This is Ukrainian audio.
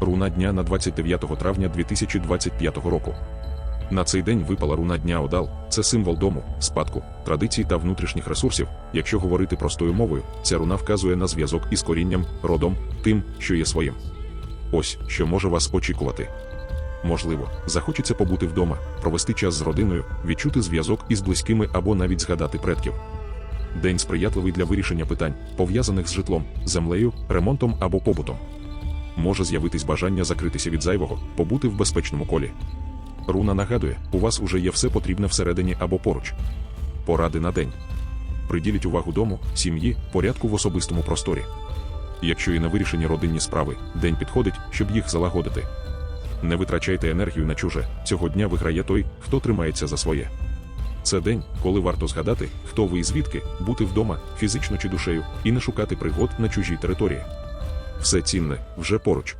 Руна дня на 29 травня 2025 року. На цей день випала руна дня Одал, це символ дому, спадку, традицій та внутрішніх ресурсів. Якщо говорити простою мовою, ця руна вказує на зв'язок із корінням, родом, тим, що є своїм. Ось що може вас очікувати. Можливо, захочеться побути вдома, провести час з родиною, відчути зв'язок із близькими або навіть згадати предків. День сприятливий для вирішення питань, пов'язаних з житлом, землею, ремонтом або побутом. Може з'явитись бажання закритися від зайвого, побути в безпечному колі. Руна нагадує, у вас уже є все потрібне всередині або поруч. Поради на день. Приділіть увагу дому, сім'ї, порядку в особистому просторі. Якщо і на вирішені родинні справи, день підходить, щоб їх залагодити. Не витрачайте енергію на чуже. Цього дня виграє той, хто тримається за своє. Це день, коли варто згадати, хто ви і звідки, бути вдома, фізично чи душею, і не шукати пригод на чужій території. Все цінне вже поруч.